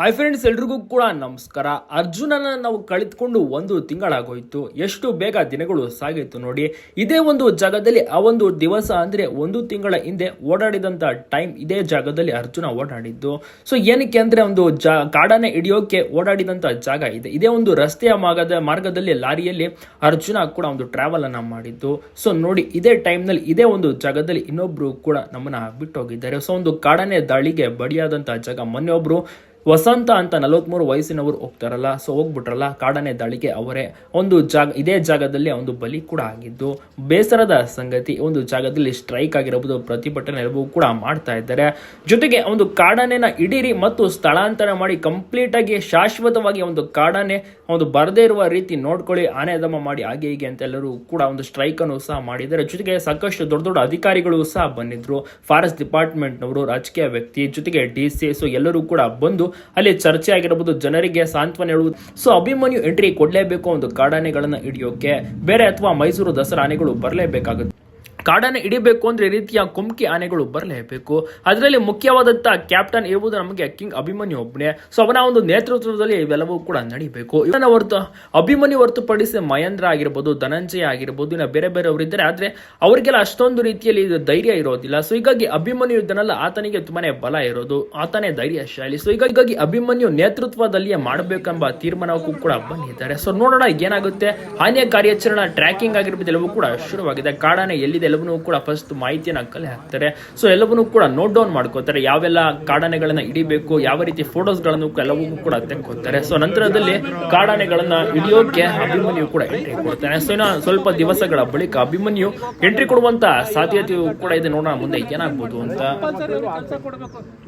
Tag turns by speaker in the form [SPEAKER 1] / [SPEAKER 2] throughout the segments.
[SPEAKER 1] Hi friends ಎಲ್ರಿಗೂ ಕೂಡ ನಮಸ್ಕಾರ. ಅರ್ಜುನನ ನಾವು ಕಳೆದುಕೊಂಡು ಒಂದು ತಿಂಗಳಾಗೋಯ್ತು. ಎಷ್ಟು ಬೇಗ ದಿನಗಳು ಸಾಗಿತ್ತು ನೋಡಿ. ಇದೇ ಒಂದು ಜಾಗದಲ್ಲಿ ಆ ಒಂದು ದಿವಸ ಅಂದ್ರೆ ಒಂದು ತಿಂಗಳ ಹಿಂದೆ ಓಡಾಡಿದಂತ ಟೈಮ್ ಇದೇ ಜಾಗದಲ್ಲಿ ಅರ್ಜುನ ಓಡಾಡಿದ್ದು. ಸೊ ಏನಕ್ಕೆ ಅಂದ್ರೆ ಒಂದು ಜಾ ಕಾಡನ್ನೇ ಹಿಡಿಯೋಕೆ ಓಡಾಡಿದಂತ ಜಾಗ ಇದೆ. ಇದೇ ಒಂದು ರಸ್ತೆಯ ಮಾರ್ಗದ, ಮಾರ್ಗದಲ್ಲಿ ಲಾರಿಯಲ್ಲಿ ಅರ್ಜುನ ಕೂಡ ಒಂದು ಟ್ರಾವೆಲ್ ಅನ್ನ ಮಾಡಿದ್ದು. ಸೊ ನೋಡಿ, ಇದೇ ಟೈಮ್ನಲ್ಲಿ ನಲ್ಲಿ ಇದೇ ಒಂದು ಜಾಗದಲ್ಲಿ ಇನ್ನೊಬ್ರು ಕೂಡ ನಮ್ಮನ್ನ ಬಿಟ್ಟು ಹೋಗಿದ್ದಾರೆ ಸೊ ಒಂದು ಕಾಡನೆ ದಾಳಿಗೆ ಬಡಿಯಾದಂತ ಜಾಗ. ಮೊನ್ನೆ ಒಬ್ರು ವಸಂತ ಅಂತ ನಲವತ್ಮೂರು ವಯಸ್ಸಿನವರು ಹೋಗ್ತಾರಲ್ಲ ಸೊ ಹೋಗ್ಬಿಟ್ರಲ್ಲ, ಕಾಡನೆ ದಾಳಿಗೆ ಅವರೇ. ಒಂದು ಜಾಗ, ಇದೇ ಜಾಗದಲ್ಲಿ ಒಂದು ಬಲಿ ಕೂಡ ಆಗಿದ್ದು, ಬೇಸರದ ಸಂಗತಿ, ಒಂದು ಜಾಗದಲ್ಲಿ ಸ್ಟ್ರೈಕ್ ಆಗಿರಬಹುದು, ಪ್ರತಿಭಟನೆ ಕೂಡ ಮಾಡ್ತಾ ಇದ್ದಾರೆ. ಜೊತೆಗೆ ಒಂದು ಕಾಡನೆನ ಇಡೀರಿ ಮತ್ತು ಸ್ಥಳಾಂತರ ಮಾಡಿ ಕಂಪ್ಲೀಟ್ ಆಗಿ ಶಾಶ್ವತವಾಗಿ ಒಂದು ಕಾಡನೆ ಒಂದು ಬರದೇ ಇರುವ ರೀತಿ ನೋಡ್ಕೊಳ್ಳಿ, ಆನೆ ದಮ ಮಾಡಿ, ಹಾಗೆ ಹೀಗೆ ಅಂತ ಎಲ್ಲರೂ ಕೂಡ ಒಂದು ಸ್ಟ್ರೈಕ್ ಅನ್ನು ಸಹ ಮಾಡಿದ್ದಾರೆ. ಜೊತೆಗೆ ಸಾಕಷ್ಟು ದೊಡ್ಡ ದೊಡ್ಡ ಅಧಿಕಾರಿಗಳು ಸಹ ಬಂದಿದ್ರು. ಫಾರೆಸ್ಟ್ ಡಿಪಾರ್ಟ್ಮೆಂಟ್ನವರು ರಾಜಕೀಯ ವ್ಯಕ್ತಿ, ಜೊತೆಗೆ ಡಿ ಸೊ ಎಲ್ಲರೂ ಕೂಡ ಬಂದು ಅಲ್ಲಿ ಚರ್ಚೆ ಆಗಿರಬಹುದು, ಜನರಿಗೆ ಸಾಂತ್ವನ ಹೇಳುವುದು. ಸೊ ಅಭಿಮನ್ಯು ಎಂಟ್ರಿ ಕೊಡಲೇಬೇಕು ಒಂದು ಕಾಡಾನೆಗಳನ್ನ ಹಿಡಿಯೋಕೆ. ಬೇರೆ ಅಥವಾ ಮೈಸೂರು ದಸರಾ ಆನೆಗಳು ಬರಲೇಬೇಕಾಗುತ್ತೆ. ಕಾಡಾನೆ ಹಿಡಿಬೇಕು ಅಂದರೆ ಈ ರೀತಿಯ ಕುಮ್ಕಿ ಆನೆಗಳು ಬರಲೇಬೇಕು. ಅದರಲ್ಲಿ ಮುಖ್ಯವಾದಂತ ಕ್ಯಾಪ್ಟನ್ ಇರುವುದು ನಮಗೆ ಕಿಂಗ್ ಅಭಿಮನ್ಯು ಒಬ್ಬನೇ ಸೊ ಅವನ ಒಂದು ನೇತೃತ್ವದಲ್ಲಿ ಇವೆಲ್ಲವೂ ಕೂಡ ನಡಿಬೇಕು. ಇವನ ಹೊರತು ಅಭಿಮನ್ಯು ಹೊರತುಪಡಿಸಿ ಮಹೇಂದ್ರ ಆಗಿರ್ಬೋದು, ಧನಂಜಯ ಆಗಿರ್ಬೋದು, ಇನ್ನು ಬೇರೆ ಬೇರೆ ಇದ್ದಾರೆ. ಆದ್ರೆ ಅವರಿಗೆಲ್ಲ ಅಷ್ಟೊಂದು ರೀತಿಯಲ್ಲಿ ಧೈರ್ಯ ಇರೋದಿಲ್ಲ. ಸೊ ಹೀಗಾಗಿ ಅಭಿಮನ್ಯು ಇದನ್ನೆಲ್ಲ ಆತನಿಗೆ ತುಂಬಾನೇ ಬಲ ಇರೋದು. ಆತನೇ ಧೈರ್ಯಶಾಲಿ. ಸೊ ಹೀಗಾಗಿ ಅಭಿಮನ್ಯು ನೇತೃತ್ವದಲ್ಲಿಯೇ ಮಾಡಬೇಕೆಂಬ ತೀರ್ಮಾನಕ್ಕೂ ಕೂಡ ಬಂದಿದ್ದಾರೆ. ಸೊ ನೋಡೋಣ ಏನಾಗುತ್ತೆ ಹಾನಿಯ ಕಾರ್ಯಾಚರಣಾ ಟ್ರ್ಯಾಕಿಂಗ್ ಆಗಿರ್ಬೋದು, ಎಲ್ಲವೂ ಕೂಡ ಶುರುವಾಗಿದೆ. ಕಾಡಾನೆ ಎಲ್ಲಿದೆ ಎಲ್ಲವನ್ನೂ ಕೂಡ ಫಸ್ಟ್ ಮಾಹಿತಿಯನ್ನ ಕಲೆ ಹಾಕ್ತಾರೆ. ಸೊ ಎಲ್ಲವನ್ನೂ ಕೂಡ ನೋಟ್ ಡೌನ್ ಮಾಡ್ಕೋತಾರೆ. ಯಾವೆಲ್ಲ ಕಾಡಾನೆಗಳನ್ನ ಹಿಡಿಬೇಕು, ಯಾವ ರೀತಿ ಫೋಟೋಸ್ಗಳನ್ನು ಎಲ್ಲವೂ ಕೂಡ ತೆಕ್ಕೋತಾರೆ. ಸೊ ನಂತರದಲ್ಲಿ ಕಾಡಾನೆಗಳನ್ನ ಹಿಡಿಯೋಕೆ ಅಭಿಮನ್ಯು ಕೂಡ ಎಂಟ್ರಿ ಕೊಡ್ತಾನೆ. ಸೊ ಇನ್ನು ಸ್ವಲ್ಪ ದಿವಸಗಳ ಬಳಿಕ ಅಭಿಮನ್ಯು ಎಂಟ್ರಿ ಕೊಡುವಂತ ಸಾಧ್ಯತೆಯು ಕೂಡ ಇದೆ. ನೋಡೋಣ ಮುಂದೆ ಏನಾಗ್ಬೋದು ಅಂತ.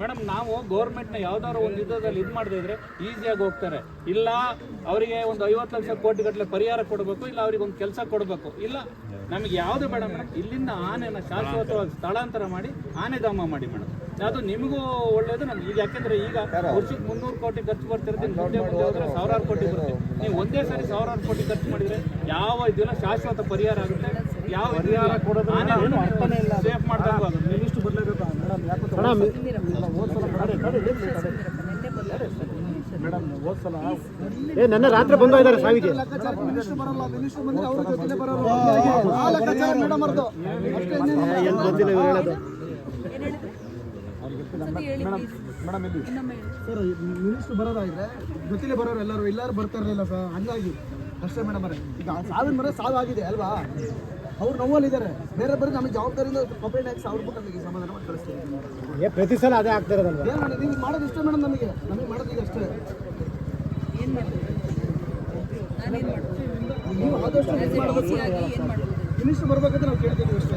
[SPEAKER 2] ಮೇಡಮ್ ನಾವು ಗೌರ್ಮೆಂಟ್ನ ಯಾವ್ದಾದ್ರು ಒಂದು ಯುದ್ಧದಲ್ಲಿ ಇದು ಮಾಡದೇ ಇದ್ರೆ ಈಸಿಯಾಗಿ ಹೋಗ್ತಾರೆ. ಇಲ್ಲ, ಅವರಿಗೆ ಒಂದು ಐವತ್ತು ಲಕ್ಷ ಕೋಟಿ ಗಟ್ಟಲೆ ಪರಿಹಾರ ಕೊಡಬೇಕು, ಇಲ್ಲ ಅವ್ರಿಗೆ ಒಂದು ಕೆಲಸ ಕೊಡಬೇಕು. ಇಲ್ಲ ನಮಗೆ ಯಾವುದು ಬೇಡ ಮೇಡಮ್. ಇಲ್ಲಿಂದ ಆನೆನ ಶಾಶ್ವತವಾಗಿ ಸ್ಥಳಾಂತರ ಮಾಡಿ ಆನೆ ಧಾಮ ಮಾಡಿ ಮೇಡಮ್. ಅದು ನಿಮಗೂ ಒಳ್ಳೇದು ನಮ್ಗೆ ಈಗ ಯಾಕೆಂದ್ರೆ ಈಗ ವರ್ಷಕ್ಕೆ ಮುನ್ನೂರು ಕೋಟಿ ಖರ್ಚು ಬರ್ತಿರುತ್ತೆ ಮುಂದೆ ಮುಂದೆ ಹೋದ್ರೆ ಸಾವಿರಾರು ಕೋಟಿ ಬರುತ್ತೆ. ನೀವು ಒಂದೇ ಸಾರಿ ಸಾವಿರಾರು ಕೋಟಿ ಖರ್ಚು ಮಾಡಿದ್ರೆ ಯಾವ ಇದೆಲ್ಲ ಶಾಶ್ವತ ಪರಿಹಾರ ಆಗುತ್ತೆ? ಯಾವ ಪರಿಹಾರ ಕೊಡೋದು ಅರ್ಥನೇ ಇಲ್ಲ ಸೇಫ್ ಬರಲೇಬೇಕು
[SPEAKER 3] ಏ ನನ್ನ ರಾತ್ರಿ ಬಂದು ಇದ್ದಾರೆ ಸಾವಿಗೆ. ಏನು ಗೊತ್ತಿಲ್ಲ ಇವ್ರು ಹೇಳೋದು.
[SPEAKER 4] ಸರ್ ಮಿನಿಸ್ಟರ್ ಬರೋದಾಗಿದ್ರೆ ಜೊತೆಲೆ ಬರೋರು ಎಲ್ಲರೂ. ಎಲ್ಲರೂ ಬರ್ತಾ ಇರಲಿಲ್ಲ ಸರ್. ಹಂಗಾಗಿ ಅಷ್ಟೇ ಮೇಡಮ್ ಅವರೇ. ಈಗ ಸಾವಿನ ಮರ ಸಾವು ಆಗಿದೆ ಅಲ್ವಾ? ಅವ್ರು ನೋವಲ್ಲಿದ್ದಾರೆ. ಬೇರೆ ಬೇರೆ ನಮಗೆ ಜವಾಬ್ದಾರಿಯಿಂದ ಕಂಪ್ಲೇಂಟ್ ಹಾಕಿ ಸಾವಿರ ನಮಗೆ ಸಮಾಧಾನ ಮಾಡಿ ಕಳಿಸ್ತೀವಿ
[SPEAKER 3] ಪ್ರತಿ ಸಲ ಅದೇ ಆಗ್ತಾ
[SPEAKER 4] ಏನು ಮಾಡಿ ನೀವು ಮಾಡೋದು ಇಷ್ಟೇ ಮೇಡಮ್ ನಮಗೆ ನಾನು ಏನು ಮಾಡ್ತೀನಿ ನೀವು ಆದಷ್ಟು ಏನು ಬರ್ಬೇಕಂತ ನಾವು ಕೇಳ್ತೀವಿ ಅಷ್ಟೇ.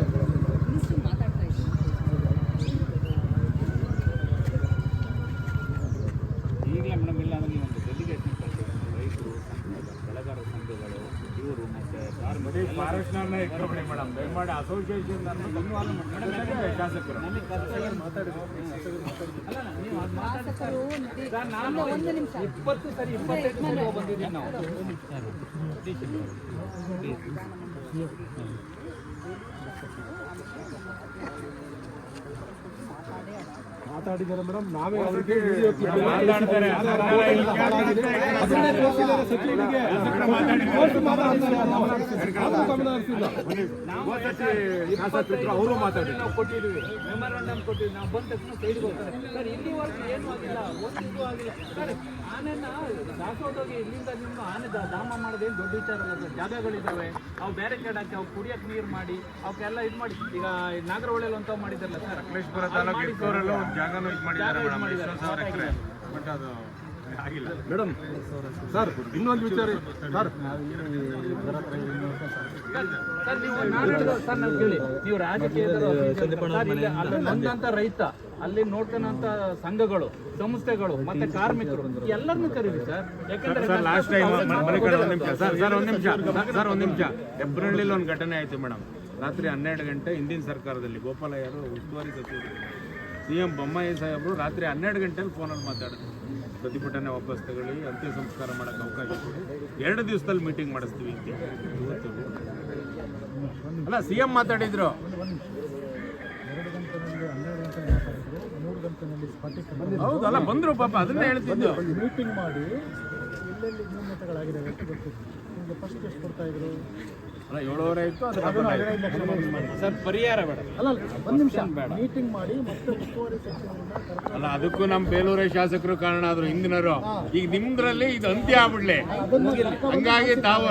[SPEAKER 2] ಮತ್ತೆ ಫಾರೆಸ್ಟ್ನವ್ರನ್ನ ಇಟ್ಕೊಬೇಡಿ ಮೇಡಮ್ ದಯಮಾಡಿ ಅಸೋಸಿಯೇಷನ್ ನಾನು ಇಪ್ಪತ್ತು ಸರಿ ಇಪ್ಪತ್ತೈದು ಸರಿ ಬಂದಿದ್ದೀವಿ ನಾವು
[SPEAKER 4] ಮಾತಾಡಿದ್ದಾರೆ ಮೇಡಮ್. ನಾವೇ ಅವರಿಗೆ
[SPEAKER 2] ಅವರು ಮಾತಾಡಿ. ನಾವು ಕೊಟ್ಟಿದ್ದೀವಿ. ನಾವು ಬಂದ ತಕ್ಷಣ ಸೈಡ್ಗೆ ಹೋಗ್ತಾರೆ. ಸರ್ ಇಲ್ಲಿವರೆಗೂ ಏನೂ ಆಗಿಲ್ಲ. ಒಂದು ಆಗಿಲ್ಲ. ಸರ್ ಆನೆನ ಇಲ್ಲಿಂದ ನಿಮ್ಮ ಆನೆ ದ- ಧಾಮ ಮಾಡೋದೇನು ದೊಡ್ಡ ವಿಚಾರ ಅಲ್ಲ ಸರ್. ಜಾಗಗಳಿದ್ದಾವೆ ಅವು ಬೇರೆ ಕಡೆ ಹಾಕಿ ಅವು ಕುಡಿಯಕ್ಕೆ ನೀರು ಮಾಡಿ ಅವಕ್ಕೆಲ್ಲ ಇದು ಮಾಡಿ ಈಗ ನಾಗರಹೊಳೆಯಲ್ಲಿ ಅಂತ ಮಾಡಿದ್ರಲ್ಲ ಸರ್.
[SPEAKER 5] ಸಕಲೇಶ್ಪುರ ತಾಲೂಕು ಜಾಗ ಒಂದು ಜಾಗನೂ ಇದು ಮಾಡಿದ್ದಾರೆ ಮೇಡಮ್.
[SPEAKER 2] ಮಾಡಿದ್ದಾರೆ.
[SPEAKER 5] ಸಾವಿರ ಎಕರೆ ಬಟ್ ಅದು ಆಗಿಲ್ಲ.
[SPEAKER 4] ಮೇಡಮ್ ಸರ್ ಇನ್ನೊಂದು ವಿಚಾರ ಸರ್.
[SPEAKER 2] ಸರ್ ನೀವು ಕೇಳಿ. ನೊಂದಂತ ರೈತ ಅಲ್ಲಿ ನೋಡ್ಕೊಂಡಂತ ಸಂಘಗಳು ಸಂಸ್ಥೆಗಳು ಮತ್ತೆ ಕಾರ್ಮಿಕರು ಎಲ್ಲರನ್ನೂ ಕರೀರಿ ಸರ್. ಯಾಕಂದ್ರೆ
[SPEAKER 5] ಸರ್ ಲಾಸ್ಟ್ ಟೈಮ್ ಮಲ್ಲಿಕಾರ್ಜುನ ಒಂದು ನಿಮಿಷ. ಸರ್ ಸರ್ ಒಂದು ನಿಮಿಷ. ಸರ್ ಒಂದು ನಿಮಿಷ. ಒಂದು ಘಟನೆ ಆಯಿತು ಮೇಡಮ್. ರಾತ್ರಿ ಹನ್ನೆರಡು ಗಂಟೆ ಹಿಂದಿನ ಸರ್ಕಾರದಲ್ಲಿ ಗೋಪಾಲಯ್ಯರು ಉಸ್ತುವಾರಿ ಸಚಿವರು ಸಿ ಎಂ ಬೊಮ್ಮಾಯಿ ಸಾಹೇಬರು ರಾತ್ರಿ ಹನ್ನೆರಡು ಗಂಟೆಲಿ ಫೋನಲ್ಲಿ ಮಾತಾಡಿದ್ರು. ಪ್ರತಿಭಟನೆ ವಾಪಸ್ ತಗೊಳ್ಳಿ, ಅಂತ್ಯ ಸಂಸ್ಕಾರ ಮಾಡೋಕ್ಕೆ ಅವಕಾಶ ಕೊಡಿ. ಎರಡು ದಿವಸದಲ್ಲಿ ಮೀಟಿಂಗ್ ಮಾಡಿಸ್ತೀವಿ ಅಂತ ಇವತ್ತು ಅಲ್ಲ ಸಿ ಎಂ ಮಾತಾಡಿದ್ರು ಹೌದಲ್ಲ ಬಂದ್ರು ಪಾಪ, ಅದನ್ನೇ ಹೇಳ್ತಿದ್ದು.
[SPEAKER 3] ಮೀಟಿಂಗ್ ಮಾಡಿ ಎಲ್ಲೆಲ್ಲಿ ನ್ಯೂನತೆಗಳಾಗಿದೆ ಫಸ್ಟ್ ಎಷ್ಟು ಕೊಡ್ತಾ ಇದ್ರು?
[SPEAKER 5] ಏಳುವರೆ ಇತ್ತು
[SPEAKER 3] ಮಾಡಿ
[SPEAKER 2] ಸರ್ ಪರಿಹಾರ ಬೇಡ.
[SPEAKER 3] ಅಲ್ಲ ಒಂದು ನಿಮಿಷ. ಮೀಟಿಂಗ್ ಮಾಡಿ ಮತ್ತೆ ಉಸ್ತುವಾರಿ
[SPEAKER 5] ಅಲ್ಲ ಅದಕ್ಕೂ ನಮ್ಮ ಬೇಲೂರೇ ಶಾಸಕರು ಕಾರಣ ಆದ್ರು ಹಿಂದಿನರು ಈಗ ನಿಮ್ದ್ರಲ್ಲಿ ಇದು ಅಂತ್ಯ ಆಗ್ಬಿಡ್ಲೆ. ಹಂಗಾಗಿ ತಾವು